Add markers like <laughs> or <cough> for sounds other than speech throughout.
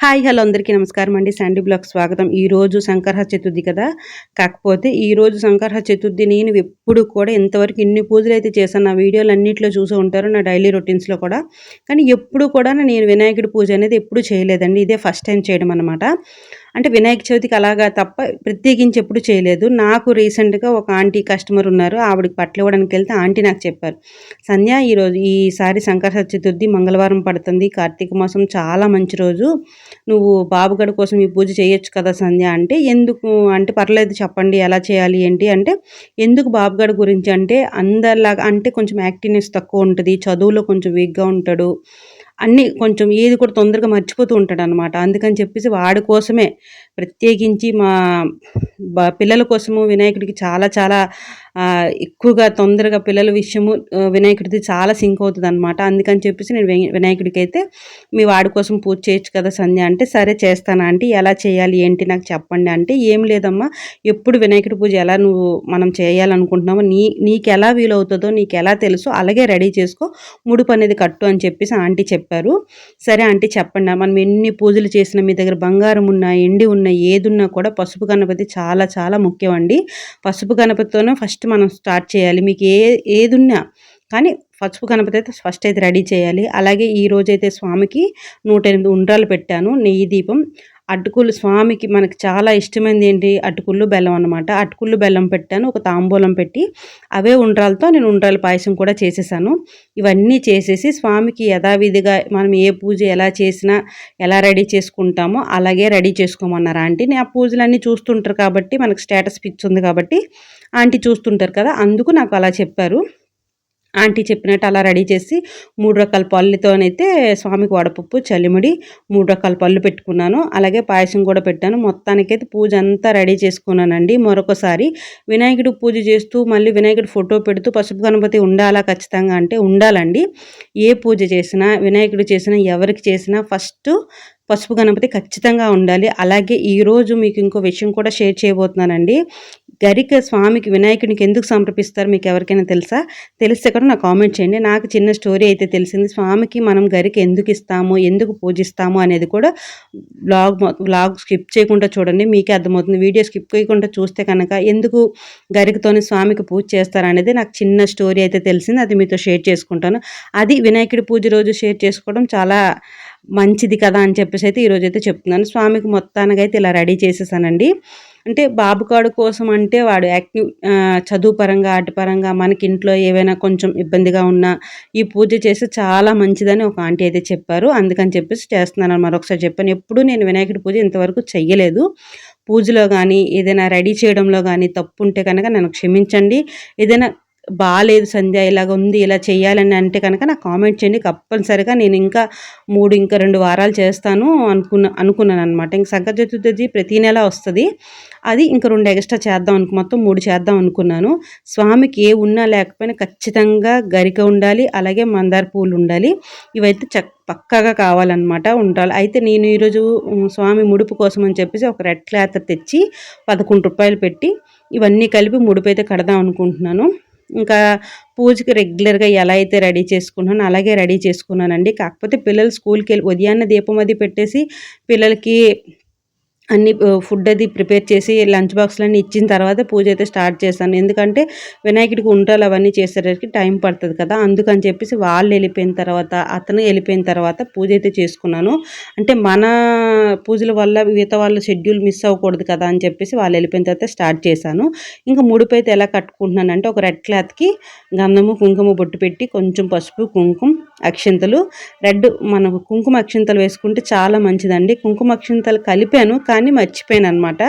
Hi hello అందరికీ నమస్కారం అండి. శాండీ బ్లాగ్ స్వాగతం. ఈరోజు సంకరహ చతుర్థి కదా? కాకపోతే ఈరోజు రోజు సంకరహ చతుర్థి నేను ఎప్పుడు కూడా ఇంతవరకు ఇన్ని పూజలు అయితే చేశాను. నా వీడియోలు అన్నింటిలో చూసి ఉంటారు నా డైలీ రొటీన్స్లో కూడా. కానీ ఎప్పుడు కూడా నేను వినాయకుడి పూజ అనేది ఎప్పుడు చేయలేదండి. ఇదే ఫస్ట్ టైం చేయడం అనమాట అంటే వినాయక చవితికి అలాగా తప్ప ప్రత్యేకించి ఎప్పుడు చేయలేదు. నాకు రీసెంట్గా ఒక ఆంటీ కస్టమర్ ఉన్నారు. ఆవిడకి బట్టలు ఇవ్వడానికి వెళ్తే ఆంటీ నాకు చెప్పారు సంధ్య ఈరోజు ఈసారి సంకర చతుర్థి మంగళవారం పడుతుంది. కార్తీక మాసం చాలా మంచి రోజు. నువ్వు బాబుగడ కోసం ఈ పూజ చేయొచ్చు కదా సంధ్య అంటే ఎందుకు? అంటే పర్లేదు చెప్పండి. ఎలా చేయాలి? ఏంటి? అంటే ఎందుకు బాబుగడ గురించి? అంటే అందరిలాగా అంటే కొంచెం యాక్టివ్నెస్ తక్కువ ఉంటుంది. చదువులో కొంచెం వీక్గా ఉంటాడు. అన్నీ కొంచెం ఏది కూడా తొందరగా మర్చిపోతూ ఉంటాడు అనమాట అందుకని చెప్పేసి వాడి కోసమే ప్రత్యేకించి మా పిల్లల కోసము వినాయకుడికి చాలా చాలా ఎక్కువగా తొందరగా పిల్లల విషయము వినాయకుడిది చాలా సింక్ అవుతుంది అనమాట అందుకని చెప్పేసి నేను వినాయకుడికి అయితే మీ వాడి కోసం పూజ చేయొచ్చు కదా సంధ్య అంటే సరే చేస్తాను ఆంటీ ఎలా చేయాలి ఏంటి నాకు చెప్పండి అంటే ఏం లేదమ్మా ఎప్పుడు వినాయకుడి పూజ ఎలా నువ్వు మనం చేయాలనుకుంటున్నామో నీ నీకు ఎలా వీలవుతుందో నీకు ఎలా తెలుసో అలాగే రెడీ చేసుకో ముడుపు అనేది కట్టు అని చెప్పేసి ఆంటీ చెప్పారు. సరే ఆంటీ చెప్పండి మనం ఎన్ని పూజలు చేసినా మీ దగ్గర బంగారం ఉన్నా ఎండి ఉన్నా ఏదున్నా కూడా పసుపు గణపతి చాలా చాలా ముఖ్యం అండి పసుపు గణపతితోనే ఫస్ట్ మనం స్టార్ట్ చేయాలి. మీకు ఏ ఏదున్నా కానీ పసుపు గణపతి అయితే ఫస్ట్ అయితే రెడీ చేయాలి. అలాగే ఈ రోజైతే స్వామికి నూట ఎనిమిది ఉండ్రాలు పెట్టాను. నెయ్యి దీపం. అటుకులు స్వామికి మనకు చాలా ఇష్టమైనది ఏంటి? అటుకుళ్ళు బెల్లం అనమాట అటుకుళ్ళు బెల్లం పెట్టాను. ఒక తాంబూలం పెట్టి అవే ఉండ్రాలతో నేను ఉండ్రాల పాయసం కూడా చేసేసాను. ఇవన్నీ చేసేసి స్వామికి యథావిధిగా మనం ఏ పూజ ఎలా చేసినా ఎలా రెడీ చేసుకుంటామో అలాగే రెడీ చేసుకోమన్నారు ఆంటీ నేను ఆ పూజలన్నీ చూస్తుంటారు కాబట్టి మనకు స్టేటస్ పిచ్ ఉంది కాబట్టి ఆంటీ చూస్తుంటారు కదా అందుకు నాకు అలా చెప్పారు. ఆంటీ చెప్పినట్టు అలా రెడీ చేసి మూడు రకాల పళ్ళుతోనైతే స్వామికి వడపప్పు చలిముడి మూడు రకాల పళ్ళు పెట్టుకున్నాను. అలాగే పాయసం కూడా పెట్టాను. మొత్తానికైతే పూజ అంతా రెడీ చేసుకున్నానండి. మరొకసారి వినాయకుడు పూజ చేస్తూ మళ్ళీ వినాయకుడు ఫోటో పెడుతూ పసుపు గణపతి ఉండాలా ఖచ్చితంగా అంటే ఉండాలండి. ఏ పూజ చేసినా వినాయకుడు చేసినా ఎవరికి చేసినా ఫస్ట్ పసుపు గణపతి ఖచ్చితంగా ఉండాలి. అలాగే ఈరోజు మీకు ఇంకో విషయం కూడా షేర్ చేయబోతున్నానండి. గరిక స్వామికి వినాయకునికి ఎందుకు సమర్పిస్తారు మీకు ఎవరికైనా తెలుసా? తెలిస్తే కూడా నాకు కామెంట్ చేయండి. నాకు చిన్న స్టోరీ అయితే తెలిసింది. స్వామికి మనం గరిక ఎందుకు ఇస్తాము? ఎందుకు పూజిస్తాము అనేది కూడా బ్లాగ్ బ్లాగ్ స్కిప్ చేయకుండా చూడండి. మీకే అర్థమవుతుంది. వీడియో స్కిప్ చేయకుండా చూస్తే కనుక ఎందుకు గరికతోని స్వామికి పూజ చేస్తారనేది నాకు చిన్న స్టోరీ అయితే తెలిసింది. అది మీతో షేర్ చేసుకుంటాను. అది వినాయకుడి పూజ రోజు షేర్ చేసుకోవడం చాలా మంచిది కదా అని చెప్పేసి అయితే ఈరోజు అయితే చెప్తున్నాను. స్వామికి మొత్తానికి అయితే ఇలా రెడీ చేసేసానండి. అంటే బాబుకాడు కోసం అంటే వాడు యాక్టివ్ చదువు పరంగా ఆట పరంగా మనకి ఇంట్లో ఏవైనా కొంచెం ఇబ్బందిగా ఉన్నా ఈ పూజ చేస్తే చాలా మంచిదని ఒక ఆంటీ అయితే చెప్పారు. అందుకని చెప్పేసి చేస్తున్నాను మరొకసారి చెప్పాను. ఎప్పుడు నేను వినాయకుడి పూజ ఇంతవరకు చెయ్యలేదు. పూజలో కానీ ఏదైనా రెడీ చేయడంలో కానీ తప్పు ఉంటే కనుక నన్ను క్షమించండి. ఏదైనా బాగాలేదు సంధ్య ఇలాగ ఉంది ఇలా చేయాలని అంటే కనుక నాకు కామెంట్ చేయండి. కంపల్సరిగా నేను ఇంకా మూడు ఇంకా రెండు వారాలు చేస్తాను అనుకున్న అనుకున్నాను అనమాట ఇంక సంకట చతుర్థి ప్రతి నెల వస్తుంది. అది ఇంక రెండు ఎక్స్ట్రా చేద్దాం అనుకు మొత్తం మూడు చేద్దాం అనుకున్నాను. స్వామికి ఏ ఉన్నా లేకపోయినా ఖచ్చితంగా గరిక ఉండాలి అలాగే మందార పూలు ఉండాలి. ఇవైతే చక్ పక్కగా కావాలన్నమాట ఉండాలి. అయితే నేను ఈరోజు స్వామి ముడుపు కోసం అని చెప్పేసి ఒక రెడ్ క్లాత్ తెచ్చి పదకొండు రూపాయలు పెట్టి ఇవన్నీ కలిపి ముడుపు అయితే కడదాం అనుకుంటున్నాను. ఇంకా పూజకి రెగ్యులర్గా ఎలా అయితే రెడీ చేసుకున్నానో అలాగే రెడీ చేసుకున్నానండి. కాకపోతే పిల్లలు స్కూల్కి వెళ్ళి ఉదయాన్నే దీపం అది పెట్టేసి పిల్లలకి అన్ని ఫుడ్ అది ప్రిపేర్ చేసి లంచ్ బాక్స్లన్నీ ఇచ్చిన తర్వాత పూజ అయితే స్టార్ట్ చేశాను ఎందుకంటే వినాయకుడికి ఉంటాలు అవన్నీ చేసేసరికి టైం పడుతుంది కదా. అందుకని చెప్పేసి వాళ్ళు వెళ్ళిపోయిన తర్వాత అతను వెళ్ళిపోయిన తర్వాత పూజ అయితే చేసుకున్నాను. అంటే మన పూజల వల్ల మిగతా వాళ్ళ షెడ్యూల్ మిస్ అవ్వకూడదు కదా అని చెప్పేసి వాళ్ళు వెళ్ళిపోయిన తర్వాత స్టార్ట్ చేశాను. ఇంకా ముడిపు అయితే ఎలా కట్టుకుంటున్నాను అంటే ఒక రెడ్ క్లాత్కి గంధము కుంకుమ బొట్టు పెట్టి కొంచెం పసుపు కుంకుమ అక్షింతలు. రెడ్ మనకు కుంకుమ అక్షింతలు వేసుకుంటే చాలా మంచిదండి. కుంకుమ అక్షింతలు కలిపాను కానీ మర్చిపోయాను అనమాట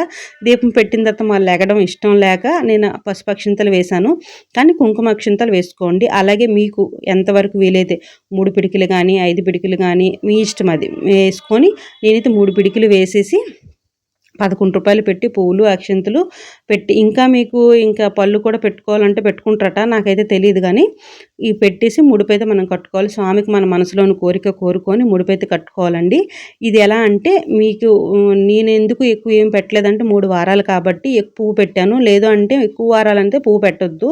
దీపం పెట్టిన తర్వాత మళ్ళీ లెగడం ఇష్టం లేక నేను పసుపు అక్షింతలు వేశాను. కానీ కుంకుమ అక్షింతలు వేసుకోండి. అలాగే మీకు ఎంతవరకు వీలైతే మూడు పిడికిలు కానీ ఐదు పిడికిలు కానీ మీ ఇష్టం అది వేసుకొని నేనైతే మూడు పిడికిలు వేసేసి పదకొండు రూపాయలు పెట్టి పువ్వులు అక్షంతులు పెట్టి ఇంకా మీకు ఇంకా పళ్ళు కూడా పెట్టుకోవాలంటే పెట్టుకుంటారట. నాకైతే తెలియదు కానీ ఈ పెట్టేసి ముడిపైతే మనం కట్టుకోవాలి. స్వామికి మన మనసులోని కోరిక కోరుకొని ముడిపైతే కట్టుకోవాలండి. ఇది ఎలా అంటే మీకు నేను ఎందుకు ఎక్కువ ఏం పెట్టలేదంటే మూడు వారాలు కాబట్టి ఎక్కువ పువ్వు పెట్టాను. లేదు అంటే ఎక్కువ వారాలంటే పువ్వు పెట్టొద్దు.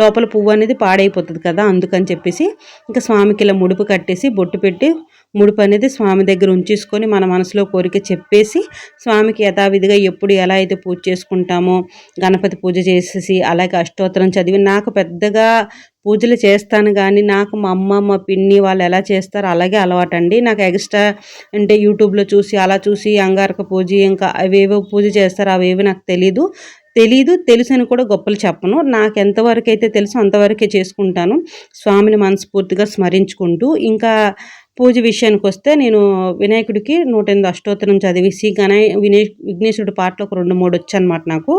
లోపల పువ్వు అనేది పాడైపోతుంది కదా అందుకని చెప్పేసి ఇంకా స్వామికి ఇలా ముడుపు కట్టేసి బొట్టు పెట్టి ముడుపు అనేది స్వామి దగ్గర ఉంచేసుకొని మన మనసులో కోరిక చెప్పేసి స్వామికి యథావిధిగా ఎప్పుడు ఎలా అయితే పూజ చేసుకుంటామో గణపతి పూజ చేసేసి అలాగే అష్టోత్తరం చదివి నాకు పెద్దగా పూజలు చేస్తాను కానీ నాకు మా అమ్మ మా పిన్ని వాళ్ళు ఎలా చేస్తారో అలాగే అలవాటండి. నాకు ఎక్స్ట్రా అంటే యూట్యూబ్లో చూసి అలా చూసి అంగారక పూజ ఇంకా అవేవో పూజ చేస్తారో అవేవి నాకు తెలీదు. తెలీదు తెలుసని కూడా గొప్పలు చెప్పను. నాకు ఎంతవరకు అయితే తెలుసు అంతవరకే చేసుకుంటాను. స్వామిని మనస్ఫూర్తిగా స్మరించుకుంటూ ఇంకా పూజ విషయానికి వస్తే నేను వినాయకుడికి నూట ఎనిమిది అష్టోత్తరం చదివేసి గణ వినే విఘ్నేశ్వరుడు పాటలు ఒక రెండు మూడు వచ్చనమాట నాకు.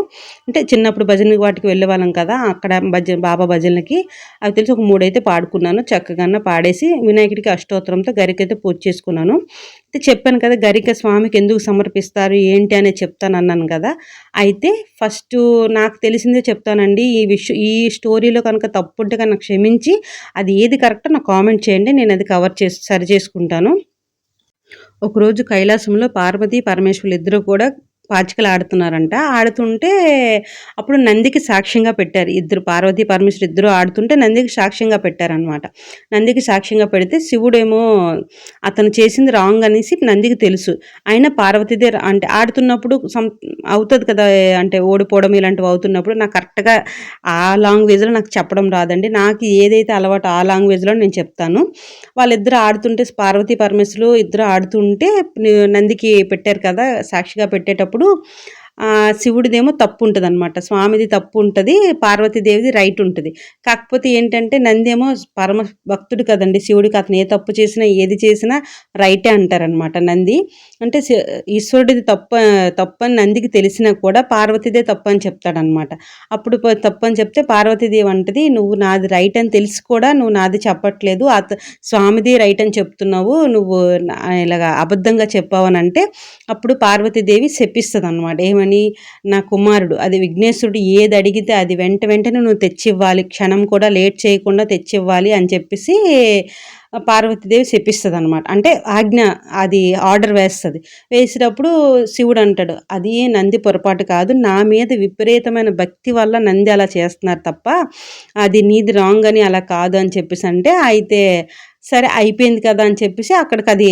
అంటే చిన్నప్పుడు భజన వాటికి వెళ్ళే వాళ్ళం కదా అక్కడ భజన బాబా భజనలకి. అవి తెలిసి ఒక మూడైతే పాడుకున్నాను చక్కగా పాడేసి వినాయకుడికి అష్టోత్తరంతో గరికైతే పూజ చేసుకున్నాను. చెప్పాను కదా గరిక స్వామికి ఎందుకు సమర్పిస్తారు ఏంటి అనేది చెప్తాను అన్నాను కదా. అయితే ఫస్ట్ నాకు తెలిసిందే చెప్తానండి ఈ విషయం ఈ స్టోరీలో కనుక తప్పుంటే కనుక క్షమించి అది ఏది కరెక్టో నాకు కామెంట్ చేయండి నేను అది కవర్ చేసి సరి చేసుకుంటాను. ఒకరోజు కైలాసంలో పార్వతి పరమేశ్వరులు ఇద్దరు కూడా పాచికలు ఆడుతున్నారంట. ఆడుతుంటే అప్పుడు నందికి సాక్ష్యంగా పెట్టారు. ఇద్దరు పార్వతీ పరమేశ్వరు ఇద్దరు ఆడుతుంటే నందికి సాక్ష్యంగా పెట్టారనమాట నందికి సాక్ష్యంగా పెడితే శివుడేమో అతను చేసింది రాంగ్ అనేసి నందికి తెలుసు. అయినా పార్వతీదే అంటే ఆడుతున్నప్పుడు సం అవుతుంది కదా అంటే ఓడిపోవడం ఇలాంటివి అవుతున్నప్పుడు నాకు కరెక్ట్గా ఆ లాంగ్వేజ్లో నాకు చెప్పడం రాదండి. నాకు ఏదైతే అలవాటు ఆ లాంగ్వేజ్లో నేను చెప్తాను. వాళ్ళిద్దరు ఆడుతుంటే పార్వతీ పరమేశ్వరులు ఇద్దరు ఆడుతుంటే నందికి పెట్టారు కదా సాక్షిగా పెట్టేటప్పుడు చేసేటప్పుడు శివుడిదేమో తప్పు ఉంటుంది అనమాట స్వామిది తప్పు ఉంటుంది పార్వతీదేవిది రైట్ ఉంటుంది కాకపోతే ఏంటంటే నందేమో పరమ భక్తుడు కదండి శివుడికి అతను ఏ తప్పు చేసినా ఏది చేసినా రైటే అంటారనమాట నంది. అంటే ఈశ్వరుడిది తప్ప తప్పని నందికి తెలిసినా కూడా పార్వతీదే తప్పు అని చెప్తాడనమాట. అప్పుడు తప్పు అని చెప్తే పార్వతీదేవి అంటది నువ్వు నాది రైట్ అని తెలిసి కూడా నువ్వు నాది చెప్పట్లేదు. అత స్వామిది రైట్ అని చెప్తున్నావు. నువ్వు ఇలాగా అబద్ధంగా చెప్పావని అంటే అప్పుడు పార్వతీదేవి చెప్పిస్తుంది అనమాట ఏమని? నా కుమారుడు అది విఘ్నేశ్వరుడు ఏది అడిగితే అది వెంట వెంటనే నువ్వు తెచ్చివ్వాలి. క్షణం కూడా లేట్ చేయకుండా తెచ్చివ్వాలి అని చెప్పేసి పార్వతీదేవి చెప్పిస్తుంది అనమాట అంటే ఆజ్ఞ అది ఆర్డర్ వేస్తుంది. వేసినప్పుడు శివుడు అంటాడు అది నంది పొరపాటు కాదు నా మీద విపరీతమైన భక్తి వల్ల నంది అలా చేస్తున్నారు తప్ప అది నీది రాంగ్ అని అలా కాదు అని చెప్పేసి అంటే అయితే సరే అయిపోయింది కదా అని చెప్పేసి అక్కడికి అది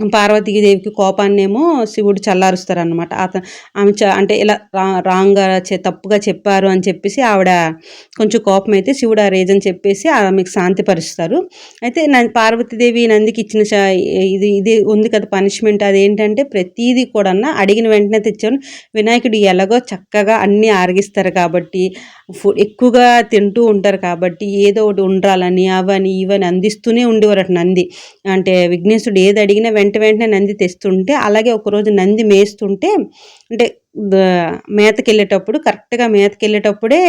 పార్వతీదేవికి కోపాన్నేమో శివుడు చల్లారుస్తారనమాట అతను ఆమె చ అంటే ఇలా రా రాంగ్గా తప్పుగా చెప్పారు అని చెప్పేసి ఆవిడ కొంచెం కోపం అయితే శివుడు ఆ రీజన్ చెప్పేసి ఆమెకు శాంతిపరుస్తారు. అయితే పార్వతీదేవి నందికి ఇచ్చిన ఇది ఇది ఉంది కదా పనిష్మెంట్ అదేంటంటే ప్రతీది కూడా అడిగిన వెంటనే తెచ్చాను వినాయకుడు ఎలాగో చక్కగా అన్నీ ఆరగిస్తారు కాబట్టి ఫుడ్ ఎక్కువగా తింటూ ఉంటారు కాబట్టి ఏదో ఒకటి ఉండాలని అవని ఇవని అందిస్తూనే ఉండేవారు అటు నంది. అంటే విఘ్నేశుడు ఏది అడిగినా వెంట వెంటనే నంది తెస్తుంటే అలాగే ఒకరోజు నంది మేస్తుంటే అంటే మేతకి వెళ్ళేటప్పుడు కరెక్ట్గా మేతకి వెళ్ళేటప్పుడే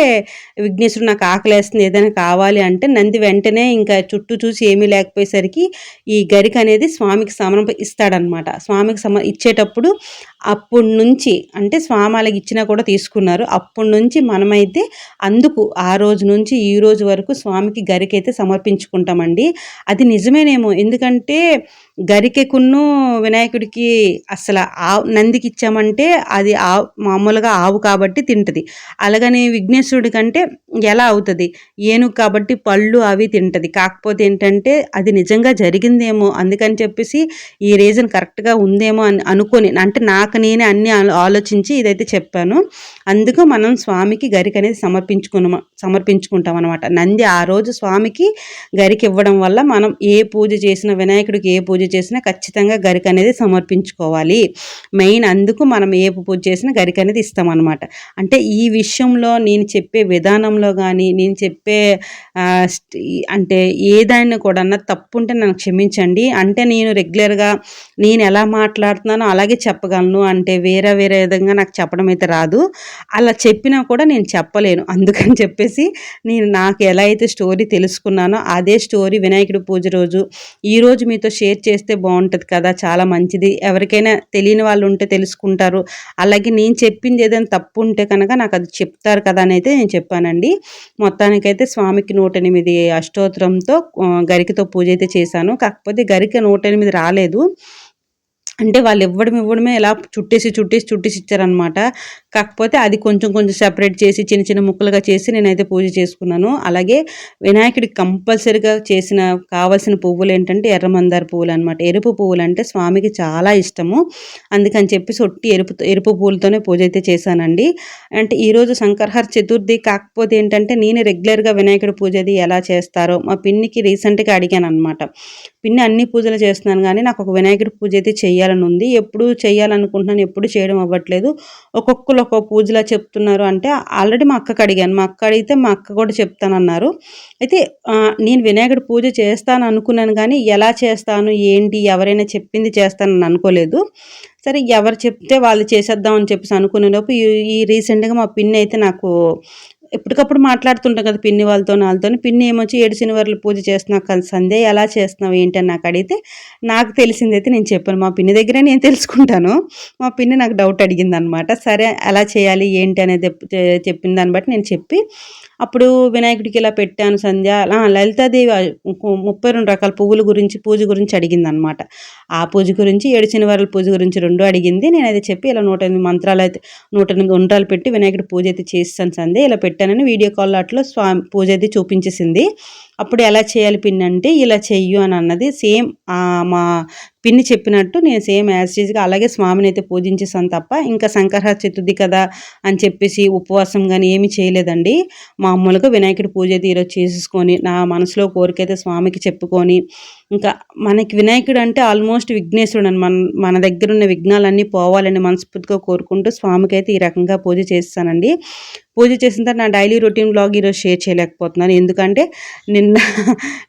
విఘ్నేశ్వరుడు నాకు ఆకలేస్తుంది ఏదైనా కావాలి అంటే నంది వెంటనే ఇంకా చుట్టూ చూసి ఏమీ లేకపోయేసరికి ఈ గరిక అనేది స్వామికి సమర్ప ఇస్తాడనమాట స్వామికి సమ ఇచ్చేటప్పుడు అప్పటి నుంచి అంటే స్వామి వాళ్ళకి ఇచ్చినా కూడా తీసుకున్నారు. అప్పటి నుంచి మనమైతే అందుకు ఆ రోజు నుంచి ఈ రోజు వరకు స్వామికి గరికైతే సమర్పించుకుంటామండి. అది నిజమేనేమో. ఎందుకంటే గరికెకును వినాయకుడికి అసలు ఆ నందికి ఇచ్చామంటే అది ఆ మామూలుగా ఆవు కాబట్టి తింటుంది. అలాగని విఘ్నేశ్వరుడి కంటే ఎలా అవుతుంది? ఏనుగు కాబట్టి పళ్ళు అవి తింటుంది. కాకపోతే ఏంటంటే అది నిజంగా జరిగిందేమో. అందుకని చెప్పేసి ఈ రీజన్ కరెక్ట్గా ఉందేమో అని అనుకొని అంటే నాకు నేనే అన్ని ఆలోచించి ఇదైతే చెప్పాను. అందుకు మనం స్వామికి గరిక అనేది సమర్పించుకున్న సమర్పించుకుంటాం అనమాట నంది ఆ రోజు స్వామికి గరిక ఇవ్వడం వల్ల మనం ఏ పూజ చేసినా వినాయకుడికి ఏ పూజ చేసినా ఖచ్చితంగా గరిక అనేది సమర్పించుకోవాలి. మెయిన్ అందుకు మనం ఏ పూజ చేసినా గరిక అనేది ఇస్తామన్నమాట అంటే ఈ విషయంలో నేను చెప్పే విధానంలో కానీ నేను చెప్పే అంటే ఏదైనా కూడా తప్పు ఉంటే నన్ను క్షమించండి. అంటే నేను రెగ్యులర్గా నేను ఎలా మాట్లాడుతున్నానో అలాగే చెప్పగలను. అంటే వేరే వేరే విధంగా నాకు చెప్పడం అయితే రాదు. అలా చెప్పినా కూడా నేను చెప్పలేను. అందుకని చెప్పేసి నేను నాకు ఎలా అయితే స్టోరీ తెలుసుకున్నానో అదే స్టోరీ వినాయకుడి పూజ రోజు ఈరోజు మీతో షేర్ చేస్తే బాగుంటుంది కదా చాలా మంచిది. ఎవరికైనా తెలియని వాళ్ళు ఉంటే తెలుసుకుంటారు. అలాగే నేను చెప్పింది ఏదైనా తప్పు ఉంటే కనుక నాకు అది చెప్తారు కదా అని అయితే నేను చెప్పానండి. మొత్తానికైతే స్వామికి నూట ఎనిమిది అష్టోత్తరంతో గరికతో పూజ అయితే చేశాను. కాకపోతే గరిక నూట ఎనిమిది రాలేదు. అంటే వాళ్ళు ఇవ్వడం ఇవ్వడమే ఇలా చుట్టేసి చుట్టేసి చుట్టేసి ఇచ్చారనమాట కాకపోతే అది కొంచెం కొంచెం సెపరేట్ చేసి చిన్న చిన్న ముక్కలుగా చేసి నేనైతే పూజ చేసుకున్నాను. అలాగే వినాయకుడికి కంపల్సరిగా చేసిన కావాల్సిన పువ్వులు ఏంటంటే ఎర్రమందార పువ్వులు అనమాట ఎరుపు పువ్వులు అంటే స్వామికి చాలా ఇష్టము. అందుకని చెప్పి సొట్టి ఎరుపు ఎరుపు పువ్వులతోనే పూజ అయితే చేశానండి. అంటే ఈరోజు సంకర్హర్ చతుర్థి కాకపోతే ఏంటంటే నేను రెగ్యులర్గా వినాయకుడి పూజ అది ఎలా చేస్తారో మా పిన్నికి రీసెంట్గా అడిగాను అనమాట పిన్ని అన్ని పూజలు చేస్తున్నాను కానీ నాకు ఒక వినాయకుడి పూజ అయితే చేయాలని ఉంది. ఎప్పుడు చేయాలనుకుంటున్నాను ఎప్పుడు చేయడం అవ్వట్లేదు. ఒక్కొక్కరు ఒక్కొక్క పూజలా చెప్తున్నారు అంటే ఆల్రెడీ మా అక్కకి అడిగాను. మా అక్క అడిగితే మా అక్క కూడా చెప్తానన్నారు. అయితే నేను వినాయకుడి పూజ చేస్తాను అనుకున్నాను కానీ ఎలా చేస్తాను ఏంటి ఎవరైనా చెప్పింది చేస్తానని అనుకోలేదు. సరే ఎవరు చెప్తే వాళ్ళు చేసేద్దాం అని చెప్పేసి అనుకునే లోపు ఈ రీసెంట్గా మా పిన్ని అయితే నాకు ఎప్పటికప్పుడు మాట్లాడుతుంటాం కదా పిన్ని వాళ్ళతో వాళ్ళతో పిన్ని ఏమొచ్చి ఏడు శనివారాలు పూజ చేస్తున్నావు కదా సంధ్య ఎలా చేస్తున్నావు ఏంటి అని నాకు అడిగితే నాకు తెలిసిందైతే నేను చెప్పాను. మా పిన్ని దగ్గరే నేను తెలుసుకుంటాను. మా పిన్ని నాకు డౌట్ అడిగింది అనమాట సరే ఎలా చేయాలి ఏంటి అనేది చెప్పిన దాన్ని బట్టి నేను చెప్పి అప్పుడు వినాయకుడికి ఇలా పెట్టాను సంధ్య. లలితాదేవి ముప్పై రెండు రకాల పువ్వుల గురించి పూజ గురించి అడిగింది అనమాట ఆ పూజ గురించి ఏడు శనివారాల పూజ గురించి రెండు అడిగింది. నేను అయితే చెప్పి ఇలా నూట ఎనిమిది మంత్రాలు అయితే నూట ఎనిమిది ఉండ్రాలు పెట్టి వినాయకుడి పూజ అయితే చేస్తాను సంధ్య. ఇలా పెట్టానని వీడియో కాల్ అట్లా స్వామి పూజ అయితే చూపించేసింది. అప్పుడు ఎలా చేయాలి పిన్ అంటే ఇలా చెయ్యు అని అన్నది సేమ్ మా పిన్ని చెప్పినట్టు నేను సేమ్ యాజ్ చీజ్గా అలాగే స్వామిని అయితే పూజించేసాను తప్ప ఇంకా సంకర చతుర్థి కదా అని చెప్పేసి ఉపవాసం కానీ ఏమీ చేయలేదండి. మామూలుగా వినాయకుడి పూజ అయితే ఈరోజు చేసేసుకొని నా మనసులో కోరిక అయితే స్వామికి చెప్పుకొని ఇంకా మనకి వినాయకుడు అంటే ఆల్మోస్ట్ విఘ్నేశ్వరుడు అని మన మన దగ్గర ఉన్న విఘ్నాలన్నీ పోవాలని మనస్ఫూర్తిగా కోరుకుంటూ స్వామికి అయితే ఈ రకంగా పూజ చేస్తానండి. పూజ చేసిన తర్వాత నా డైలీ రొటీన్ బ్లాగ్ ఈరోజు షేర్ చేయలేకపోతున్నాను. ఎందుకంటే నిన్న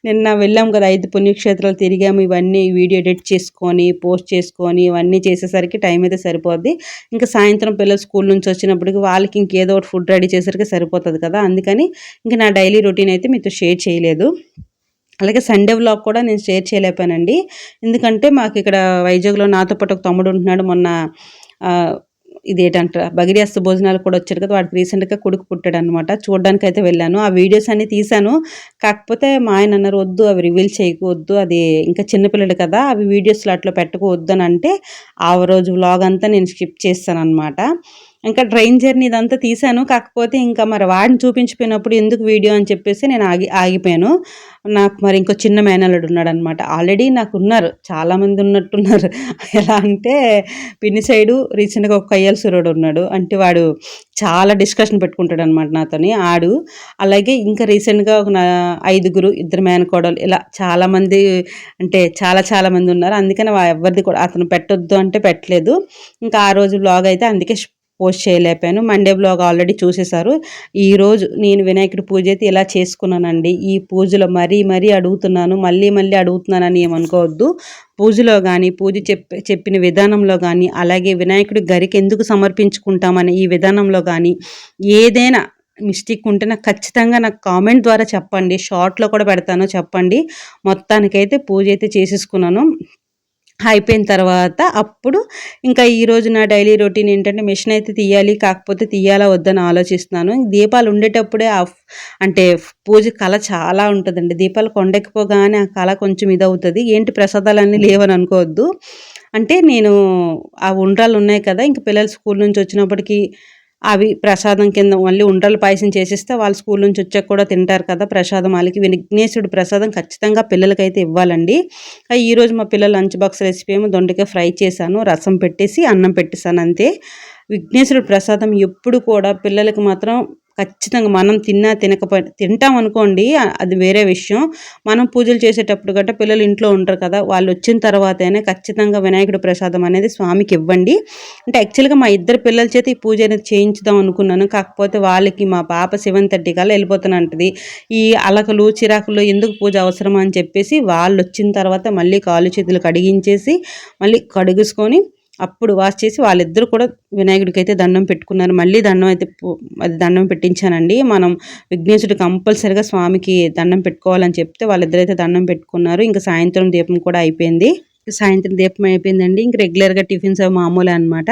నిన్న వెళ్ళాం కదా ఐదు పుణ్యక్షేత్రాలు తిరిగాము. ఇవన్నీ వీడియో ఎడిట్ చేసుకొని పోస్ట్ చేసుకొని ఇవన్నీ చేసేసరికి టైం అయితే సరిపోద్ది. ఇంకా సాయంత్రం పిల్లలు స్కూల్ నుంచి వచ్చినప్పటికి వాళ్ళకి ఇంకేదో ఒకటి ఫుడ్ రెడీ చేసరికి సరిపోతుంది కదా. అందుకని ఇంకా నా డైలీ రొటీన్ అయితే మీతో షేర్ చేయలేదు. అలాగే సండే వ్లాగ్ కూడా నేను షేర్ చేయలేకపోయానండి. ఎందుకంటే మాకు ఇక్కడ వైజాగ్లో నాతో పాటు ఒక తమ్ముడు ఉంటున్నాడు. మొన్న ఇదేంటంట బగిరియాస్తు భోజనాలు కూడా వచ్చారు కదా వాడికి రీసెంట్గా కొడుకు పుట్టాడు అనమాట చూడడానికి అయితే వెళ్ళాను. ఆ వీడియోస్ అన్నీ తీశాను. కాకపోతే మా ఆయన అన్నారు వద్దు అవి రివీల్ చేయకూడదు అది ఇంకా చిన్నపిల్లడు కదా అవి వీడియోస్లో అట్లా పెట్టకూడదు అని అంటే ఆ రోజు వ్లాగ్ అంతా నేను స్కిప్ చేస్తాను అనమాట ఇంకా ట్రైన్ జర్నీ ఇదంతా తీశాను. కాకపోతే ఇంకా మరి వాడిని చూపించిపోయినప్పుడు ఎందుకు వీడియో అని చెప్పేసి నేను ఆగి ఆగిపోయాను. నాకు మరి ఇంకో చిన్న మేనల్లుడు ఉన్నాడు అనమాట ఆల్రెడీ నాకు ఉన్నారు. చాలామంది ఉన్నట్టున్నారు. <laughs> ఎలా అంటే పిన్ని సైడు రీసెంట్గా ఒక కయ్యల్ సూర్యుడు ఉన్నాడు. అంటే వాడు చాలా డిస్కషన్ పెట్టుకుంటాడు అనమాట నాతోని. ఆడు అలాగే ఇంకా రీసెంట్గా ఒక ఐదుగురు ఇద్దరు మేనకోడలు ఇలా చాలామంది అంటే చాలా చాలా మంది ఉన్నారు. అందుకని ఎవరిది కూడా అతను పెట్టొద్దు అంటే పెట్టలేదు. ఇంకా ఆ రోజు బ్లాగ్ అయితే అందుకే పోస్ట్ చేయలేపాను మండే బ్లాగ్ ఆల్రెడీ చూసేశారు. ఈరోజు నేను వినాయకుడి పూజ అయితే ఇలా చేసుకున్నానండి. ఈ పూజలో మరీ మరీ అడుగుతున్నాను. మళ్ళీ మళ్ళీ అడుగుతున్నానని ఏమనుకోవద్దు. పూజలో కానీ పూజ చెప్పి చెప్పిన విధానంలో కానీ అలాగే వినాయకుడి గరికి ఎందుకు సమర్పించుకుంటామని ఈ విధానంలో కానీ ఏదైనా మిస్టేక్ ఉంటే నాకు ఖచ్చితంగా నాకు కామెంట్ ద్వారా చెప్పండి. షార్ట్లో కూడా పెడతాను చెప్పండి. మొత్తానికైతే పూజ అయితే చేసేసుకున్నాను. అయిపోయిన తర్వాత అప్పుడు ఇంకా ఈరోజు నా డైలీ రొటీన్ ఏంటంటే మిషన్ అయితే తీయాలి కాకపోతే తీయాలా వద్దని ఆలోచిస్తున్నాను. దీపాలు ఉండేటప్పుడే అంటే పూజ కళ చాలా ఉంటుందండి. దీపాలు కొండెక్కిపోగానే ఆ కళ కొంచెం ఇదవుతుంది. ఏంటి ప్రసాదాలన్నీ లేవని అనుకోవద్దు. అంటే నేను ఆ ఉండ్రాలు ఉన్నాయి కదా ఇంక పిల్లలు స్కూల్ నుంచి వచ్చినప్పటికీ అవి ప్రసాదం కింద మళ్ళీ ఉండలు పాయసం చేసిస్తే వాళ్ళు స్కూల్ నుంచి వచ్చాక కూడా తింటారు కదా ప్రసాదం వాళ్ళకి విఘ్నేశుడు ప్రసాదం ఖచ్చితంగా పిల్లలకైతే ఇవ్వాలండి. ఈరోజు మా పిల్లలు లంచ్ బాక్స్ రెసిపీ ఏమో దొండకాయ ఫ్రై చేశాను రసం పెట్టేసి అన్నం పెట్టేశాను అంతే. విఘ్నేశ్వరుడు ప్రసాదం ఎప్పుడు కూడా పిల్లలకి మాత్రం ఖచ్చితంగా మనం తిన్నా తినకపోయి తింటాం అనుకోండి అది వేరే విషయం. మనం పూజలు చేసేటప్పుడు గట్ట పిల్లలు ఇంట్లో ఉంటారు కదా వాళ్ళు వచ్చిన తర్వాతనే ఖచ్చితంగా వినాయకుడు ప్రసాదం అనేది స్వామికి ఇవ్వండి. అంటే యాక్చువల్గా మా ఇద్దరు పిల్లల చేత ఈ పూజ అనేది చేయించుదాం అనుకున్నాను. కాకపోతే వాళ్ళకి మా పాప సెవెన్ థర్టీ కల్లా వెళ్ళిపోతానంటది ఈ అలకలు చిరాకులు ఎందుకు పూజ అవసరమా అని చెప్పేసి వాళ్ళు వచ్చిన తర్వాత మళ్ళీ కాలు చేతులు కడిగించేసి మళ్ళీ కడుగుసుకొని అప్పుడు వాష్ చేసి వాళ్ళిద్దరు కూడా వినాయకుడికి అయితే దండం పెట్టుకున్నారు. మళ్ళీ దండం అయితే అది దండం పెట్టించానండి. మనం విఘ్నేశుడు కంపల్సరిగా స్వామికి దండం పెట్టుకోవాలని చెప్తే వాళ్ళిద్దరైతే దండం పెట్టుకున్నారు. ఇంకా సాయంత్రం దీపం కూడా అయిపోయింది. సాయంత్రం దీపం అయిపోయిందండి. ఇంక రెగ్యులర్గా టిఫిన్స్ అవి అనమాట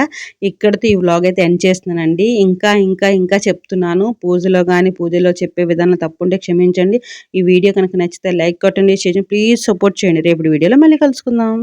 ఇక్కడితో ఈ వ్లాగ్ అయితే ఎండ్ చేస్తున్నానండి. ఇంకా ఇంకా ఇంకా చెప్తున్నాను. పూజలో కానీ పూజలో చెప్పే విధానం తప్పుంటే క్షమించండి. ఈ వీడియో కనుక నచ్చితే లైక్ కొట్టండి చేయండి. ప్లీజ్ సపోర్ట్ చేయండి. రేపు వీడియోలో మళ్ళీ కలుసుకుందాం.